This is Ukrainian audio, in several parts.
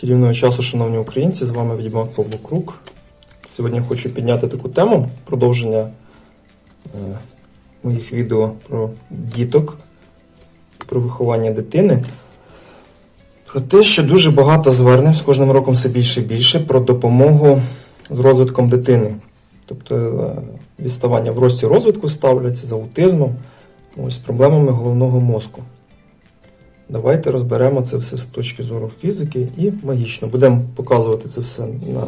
Чарівного часу, шановні українці, з вами Відьмак Павло Сьогодні хочу підняти таку тему продовження е, моїх відео про діток, про виховання дитини. Про те, що дуже багато звернень з кожним роком все більше і більше про допомогу з розвитком дитини. Тобто е, відставання в рості розвитку ставлять з аутизмом, ось проблемами головного мозку. Давайте розберемо це все з точки зору фізики і магічно. Будемо показувати це все на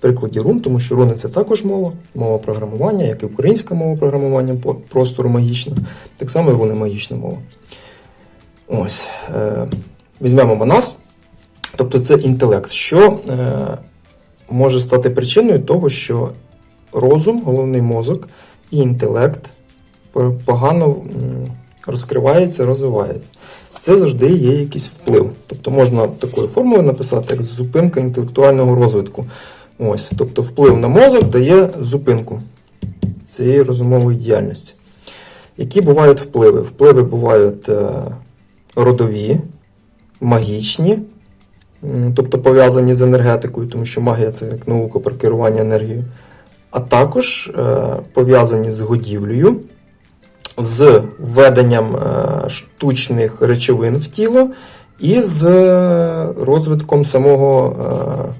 прикладі рун, тому що руни це також мова, мова програмування, як і українська мова програмування простору магічна, так само і руни магічна мова. Ось. Е, візьмемо Манас, тобто це інтелект, що е, може стати причиною того, що розум, головний мозок і інтелект погано розкривається, розвивається. Це завжди є якийсь вплив. Тобто можна такою формулою написати, як зупинка інтелектуального розвитку. Ось, тобто вплив на мозок дає зупинку цієї розумової діяльності. Які бувають впливи? Впливи бувають е, родові, магічні, тобто пов'язані з енергетикою, тому що магія це як наука про керування енергією, а також е, пов'язані з годівлею, з введенням е, штучних речовин в тіло і з е, розвитком самого е,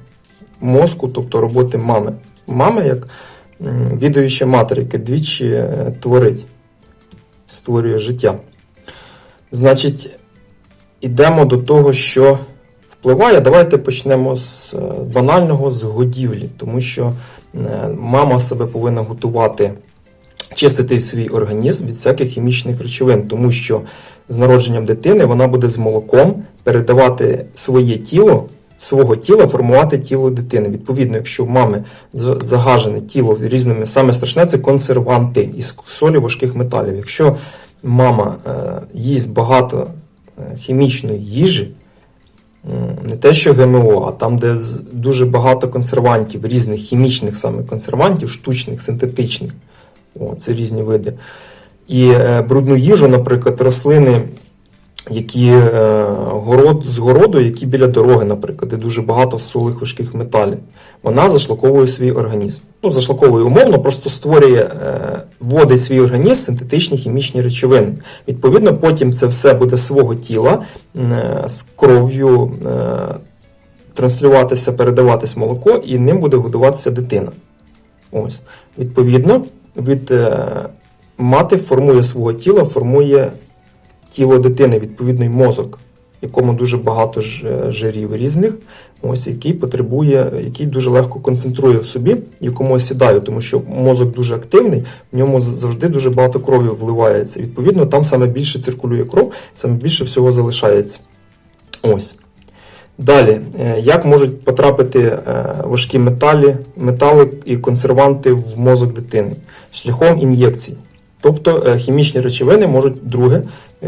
мозку, тобто роботи мами. Мами як відаюча матері, яка двічі творить, створює життя. Значить, ідемо до того, що впливає. Давайте почнемо з банального з годівлі, тому що мама себе повинна готувати чистити свій організм від всяких хімічних речовин, тому що з народженням дитини вона буде з молоком передавати своє тіло, свого тіла, формувати тіло дитини. Відповідно, якщо в мами загажене тіло різними, саме страшне це консерванти із солі важких металів. Якщо мама е, їсть багато е, хімічної їжі, не те, що ГМО, а там, де дуже багато консервантів, різних хімічних саме консервантів, штучних, синтетичних. Це різні види. І е, брудну їжу, наприклад, рослини, які е, з городу, які біля дороги, наприклад, де дуже багато солих важких металів, вона зашлаковує свій організм. Ну, зашлаковує умовно, просто створює, е, вводить свій організм синтетичні хімічні речовини. Відповідно, потім це все буде свого тіла з кров'ю транслюватися, передаватись молоко, і ним буде годуватися дитина. Ось. Відповідно, від е, мати формує свого тіла, формує тіло дитини, відповідний мозок, якому дуже багато е, жирів різних, ось який потребує, який дуже легко концентрує в собі, якому осідає, тому що мозок дуже активний, в ньому завжди дуже багато крові вливається. Відповідно, там саме більше циркулює кров, саме більше всього залишається. Ось. Далі, е, як можуть потрапити е, важкі металі, метали і консерванти в мозок дитини? Шляхом ін'єкцій. Тобто е, хімічні речовини можуть, друге,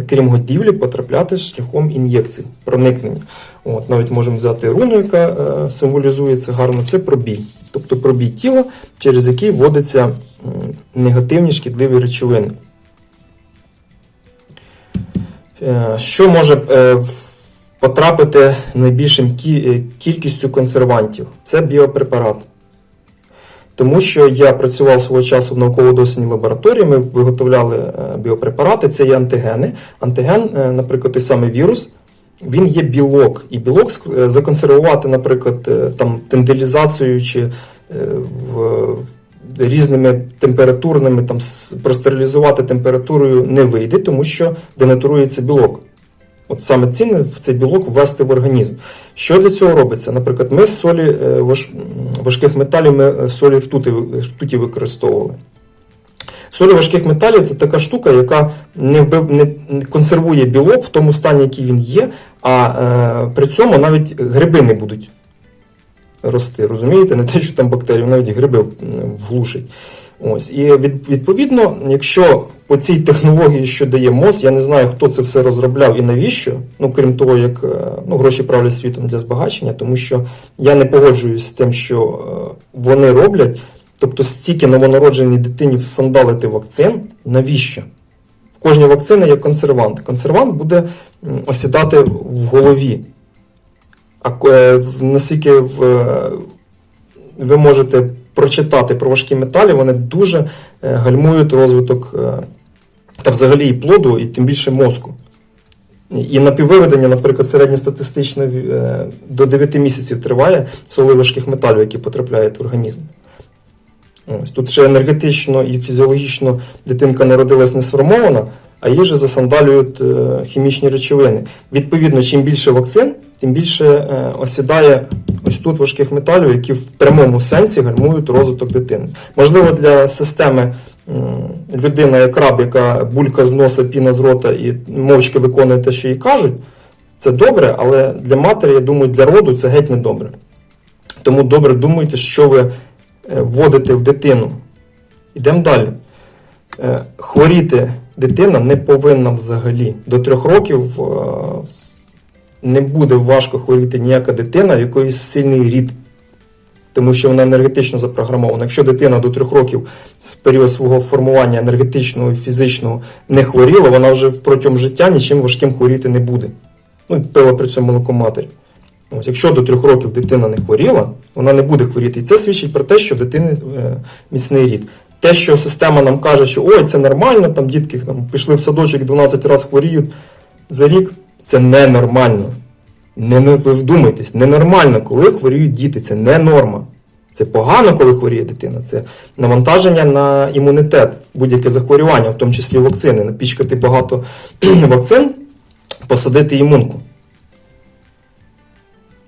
крім годівлі, потрапляти шляхом ін'єкцій, проникнення. От, навіть можемо взяти руну, яка символізує це гарно, це пробій. Тобто пробій тіла, через який вводяться негативні шкідливі речовини. Що може в- потрапити найбільшим е, кількістю консервантів? Це біопрепарат. Тому що я працював свого часу в науково-дослідній лабораторії, ми виготовляли е, біопрепарати, це є антигени. Антиген, е, наприклад, той самий вірус, він є білок. І білок законсервувати, наприклад, там, тендилізацією чи в, різними температурними, там, простерилізувати температурою не вийде, тому що денатурується білок. От саме цінне в цей білок ввести в організм. Що для цього робиться? Наприклад, ми з солі е, важких металів ми е, солі ртути, ртуті використовували. Солі важких металів це така штука, яка не, вбив, не консервує білок в тому стані, який він є, а е, при цьому навіть гриби не будуть рости. Розумієте? Не те, що там бактерії, навіть гриби вглушить. Ось. І від, відповідно, якщо по цій технології, що дає МОЗ, я не знаю, хто це все розробляв і навіщо, ну крім того, як е, ну, гроші правлять світом для збагачення, тому що я не погоджуюсь з тим, що е, вони роблять. Тобто стільки новонародженій дитині всандалити вакцин, навіщо? В кожній вакцині є консервант. Консервант буде осідати в голові А е, наскільки в, ви можете прочитати про важкі металі, вони дуже е, гальмують розвиток е, та взагалі і плоду, і тим більше мозку. І напіввиведення, наприклад, середньостатистичне е, до 9 місяців триває соли важких металів, які потрапляють в організм. Ось. Тут ще енергетично і фізіологічно дитинка народилась не сформована, а їй вже засандалюють хімічні речовини. Відповідно, чим більше вакцин, тим більше е, осідає ось тут важких металів, які в прямому сенсі гальмують розвиток дитини. Можливо, для системи людина, як раб, яка булька з носа, піна з рота і мовчки виконує те, що їй кажуть, це добре, але для матері, я думаю, для роду це геть не добре. Тому добре думайте, що ви е, вводите в дитину. Йдемо далі. Е, Хворіти дитина не повинна взагалі. До трьох років не буде важко хворіти ніяка дитина, в якоїсь сильний рід. Тому що вона енергетично запрограмована. Якщо дитина до трьох років з період свого формування енергетичного і фізичного не хворіла, вона вже протягом життя нічим важким хворіти не буде. Ну, пила при цьому молоко матері. Ось, якщо до трьох років дитина не хворіла, вона не буде хворіти. І це свідчить про те, що дитини е, міцний рід. Те, що система нам каже, що ой, це нормально, там дітки там, пішли в садочок 12 разів хворіють за рік, це ненормально. Не, не, ви вдумайтесь, ненормально, коли хворіють діти, це не норма. Це погано, коли хворіє дитина. Це навантаження на імунітет, будь-яке захворювання, в тому числі вакцини. Напічкати багато вакцин, посадити імунку.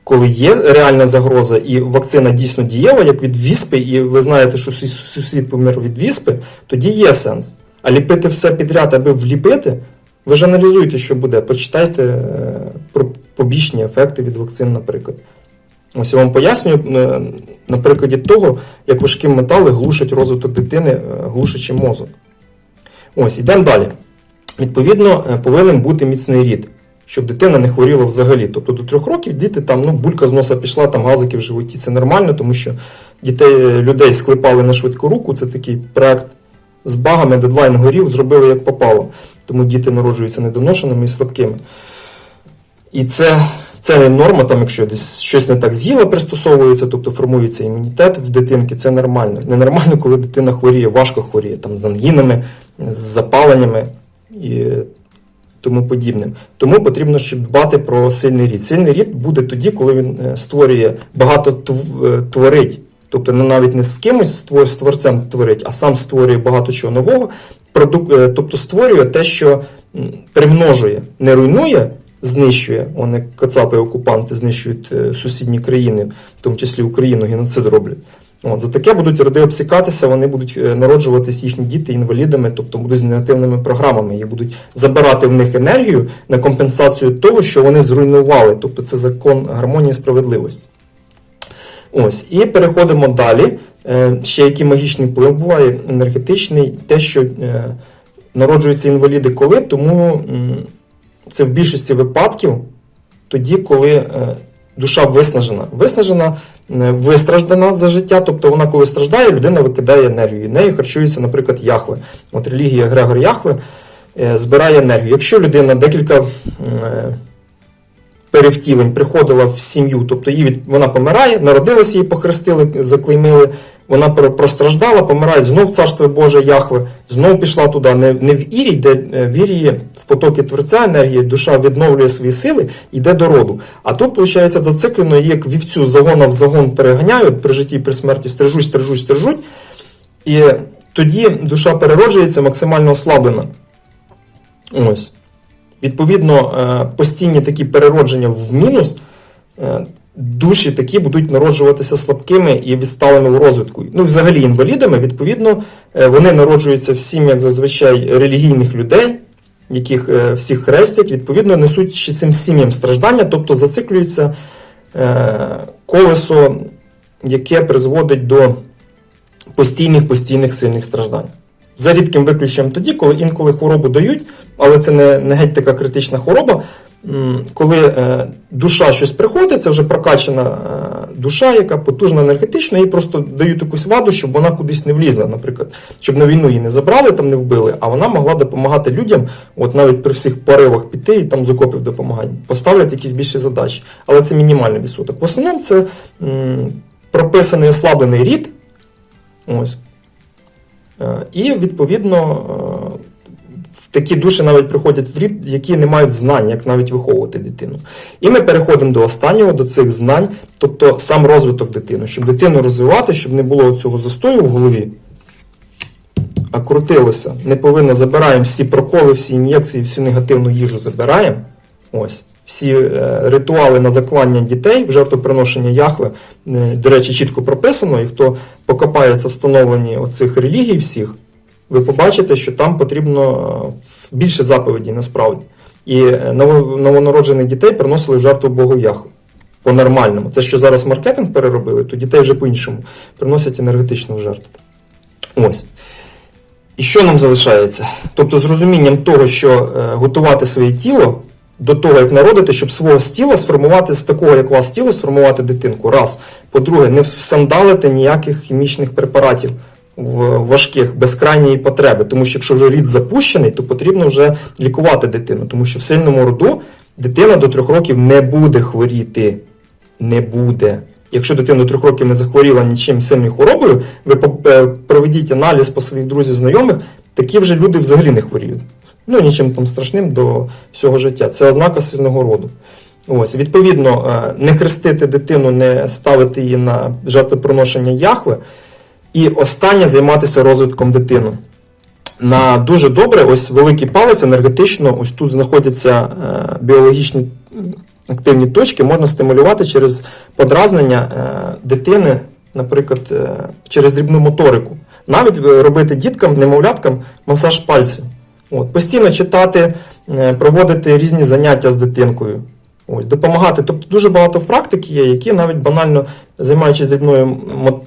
Коли є реальна загроза і вакцина дійсно дієва, як від віспи, і ви знаєте, що сусід помер від віспи, тоді є сенс. А ліпити все підряд, аби вліпити, ви ж аналізуйте, що буде. Почитайте е, про побічні ефекти від вакцин, наприклад. Ось я вам пояснюю е, на прикладі того, як важкі метали глушать розвиток дитини, е, глушачи мозок. Ось, йдемо далі. Відповідно, повинен бути міцний рід, щоб дитина не хворіла взагалі. Тобто до трьох років діти там, ну, булька з носа пішла, там газики в животі, це нормально, тому що дітей, людей склепали на швидку руку. Це такий проект з багами, дедлайн горів, зробили як попало. Тому діти народжуються недоношеними і слабкими. І це, це не норма, там, якщо десь щось не так з'їла, пристосовується, тобто формується імунітет в дитинки, це нормально. Ненормально, коли дитина хворіє, важко хворіє, там, з ангінами, з запаленнями і тому подібним. Тому потрібно ще дбати про сильний рід. Сильний рід буде тоді, коли він е, створює багато е, творить. Тобто не навіть не з кимось з творцем творить, а сам створює багато чого нового. Е, тобто створює те, що примножує, не руйнує, знищує. Вони кацапи окупанти знищують е, сусідні країни, в тому числі Україну, геноцид роблять. От, за таке будуть роди обсікатися, вони будуть е, народжуватись їхні діти інвалідами, тобто будуть з негативними програмами, і будуть забирати в них енергію на компенсацію того, що вони зруйнували. Тобто це закон гармонії і справедливості. Ось, і переходимо далі. Е, Ще який магічний вплив буває, енергетичний, те, що е, народжуються інваліди коли, тому це в більшості випадків тоді, коли е, душа виснажена. Виснажена, вистраждана за життя, тобто вона, коли страждає, людина викидає енергію. Нею харчується, наприклад, Яхве. От релігія Грегор Яхве збирає енергію. Якщо людина декілька. Перевтілень приходила в сім'ю, тобто її від, вона помирає, народилася, її похрестили, заклеймили, вона про- простраждала, помирає, знов царство Боже Яхве, знов пішла туди, не, не в Ірій, де е, в Ірії в потоки Творця енергії, душа відновлює свої сили, йде до роду. А тут, виходить, зациклено, як вівцю загона в загон переганяють при житті при смерті, стрижуть, стрижуть, стрижуть. І тоді душа перероджується максимально ослаблена. Ось. Відповідно, е, постійні такі переродження в мінус, е, душі такі будуть народжуватися слабкими і відсталими в розвитку. Ну, взагалі, інвалідами, відповідно, е, вони народжуються в сім'ях зазвичай релігійних людей, яких всіх хрестять, відповідно, несуть ще цим сім'ям страждання, тобто зациклюється колесо, яке призводить до постійних постійних сильних страждань. За рідким виключенням тоді, коли інколи хворобу дають, але це не, не геть така критична хвороба. Коли е, душа щось приходить, це вже прокачана е, душа, яка потужна енергетично, їй просто дають якусь ваду, щоб вона кудись не влізла, наприклад, щоб на війну її не забрали, там не вбили, а вона могла допомагати людям, от навіть при всіх поривах піти і там з окопів допомагати, поставлять якісь більші задачі. Але це мінімальний відсоток. В основному це прописаний ослаблений рід. Ось. Е, І відповідно. е, такі душі навіть приходять в рід, які не мають знань, як навіть виховувати дитину. І ми переходимо до останнього, до цих знань, тобто сам розвиток дитини, щоб дитину розвивати, щоб не було цього застою в голові, а крутилося. Не повинно забираємо всі проколи, всі ін'єкції, всю негативну їжу забираємо. Ось. Всі е, ритуали на заклання дітей в жертвоприношення Яхве, е, до речі, чітко прописано, і хто покопається встановленні оцих релігій всіх, ви побачите, що там потрібно е, більше заповідей насправді. І новонароджених дітей приносили в жертву Богу Яхве. По-нормальному. Те, що зараз маркетинг переробили, то дітей вже по-іншому приносять енергетичну жертву. Ось. І що нам залишається? Тобто, з розумінням того, що готувати своє тіло до того, як народити, щоб свого з тіла сформувати з такого, як у вас тіло, сформувати дитинку. Раз. По-друге, не всандалити ніяких хімічних препаратів важких, без крайньої потреби. Тому що якщо вже рід запущений, то потрібно вже лікувати дитину. Тому що в сильному роду дитина до трьох років не буде хворіти. Не буде. Якщо дитина до трьох років не захворіла нічим сильною хворобою, ви е, проведіть аналіз по своїх друзів, знайомих, такі вже люди взагалі не хворіють. Ну, нічим там страшним до всього життя. Це ознака сильного роду. Ось, відповідно, е, не хрестити дитину, не ставити її на жертвоприношення Яхве. І останнє займатися розвитком дитини. На дуже добре, ось великий палець енергетично, ось тут знаходяться е, біологічні активні точки, можна стимулювати через подразнення е, дитини, наприклад, через дрібну моторику. Навіть робити діткам, немовляткам масаж пальців. От, постійно читати, е, проводити різні заняття з дитинкою. Ось, допомагати. Тобто дуже багато в практики є, які навіть банально займаючись дрібною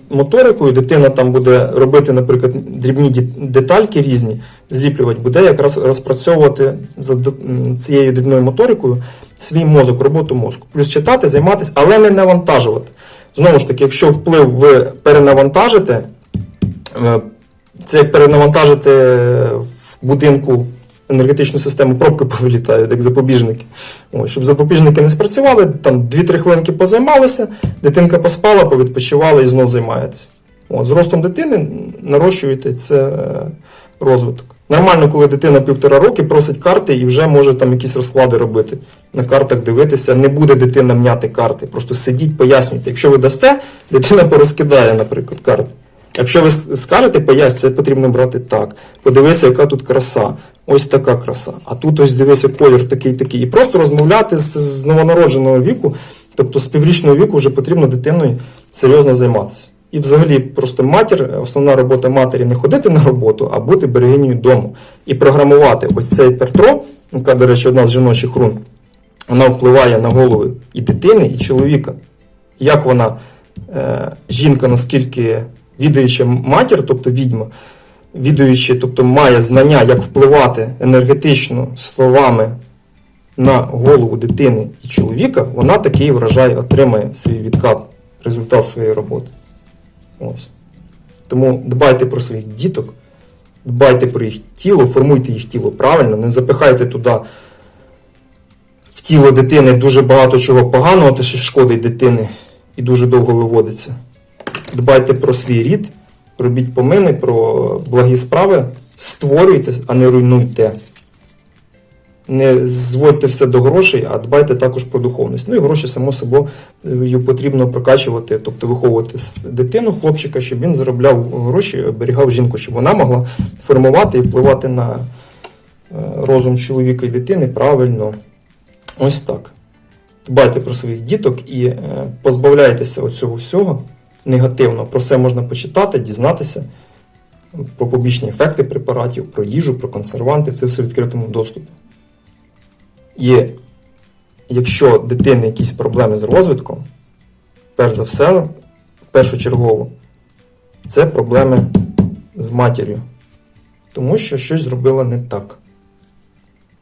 моторикою, дитина там буде робити, наприклад, дрібні детальки різні, зліплювати, буде якраз розпрацьовувати за цією дрібною моторикою свій мозок, роботу мозку. Плюс читати, займатися, але не навантажувати. Знову ж таки, якщо вплив ви перенавантажите, е, це як перенавантажити в будинку енергетичну систему, пробки повилітають, як запобіжники. Ось, щоб запобіжники не спрацювали, там 2-3 хвилинки позаймалися, дитинка поспала, повідпочивала і знов займаєтесь. От, з ростом дитини нарощуєте це е, розвиток. Нормально, коли дитина півтора роки просить карти і вже може там якісь розклади робити. На картах дивитися, не буде дитина мняти карти. Просто сидіть, пояснюйте. Якщо ви дасте, дитина порозкидає, наприклад, карти. Якщо ви скажете, поясню, це потрібно брати так. Подивися, яка тут краса. Ось така краса. А тут ось дивися колір такий такий. І просто розмовляти з, з новонародженого віку, тобто з піврічного віку вже потрібно дитиною серйозно займатися. І взагалі просто матір, основна робота матері не ходити на роботу, а бути берегинею дому. І програмувати ось цей пертро, яка, до речі, одна з жіночих рун, вона впливає на голови і дитини, і чоловіка. Як вона, е, жінка, наскільки відаюча матір, тобто відьма, відаючи, тобто має знання, як впливати енергетично словами на голову дитини і чоловіка, вона такий врожай отримає свій відкат, результат своєї роботи. Ось. Тому дбайте про своїх діток, дбайте про їх тіло, формуйте їх тіло правильно, не запихайте туди в тіло дитини дуже багато чого поганого, те, що шкодить дитини і дуже довго виводиться. Дбайте про свій рід, робіть помини про благі справи, створюйте, а не руйнуйте. Не зводьте все до грошей, а дбайте також про духовність. Ну і гроші, само собою, потрібно прокачувати, тобто виховувати дитину, хлопчика, щоб він заробляв гроші, оберігав жінку, щоб вона могла формувати і впливати на е, розум чоловіка і дитини правильно. Ось так. Дбайте про своїх діток і е, позбавляйтеся цього всього негативного. Про все можна почитати, дізнатися про побічні ефекти препаратів, про їжу, про консерванти. Це все в відкритому доступі. І якщо дитини якісь проблеми з розвитком, перш за все, першочергово, це проблеми з матір'ю. Тому що щось зробила не так,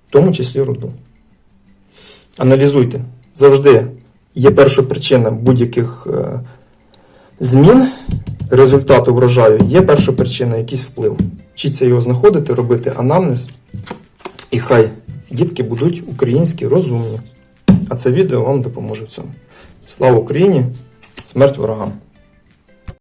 в тому числі роду. Аналізуйте. Завжди є перша причина будь-яких е, змін результату врожаю, є перша причина, якийсь вплив. Вчіться його знаходити, робити анамнез, і хай дітки будуть українські, розумні. А це відео вам допоможе в цьому. Слава Україні! Смерть ворогам!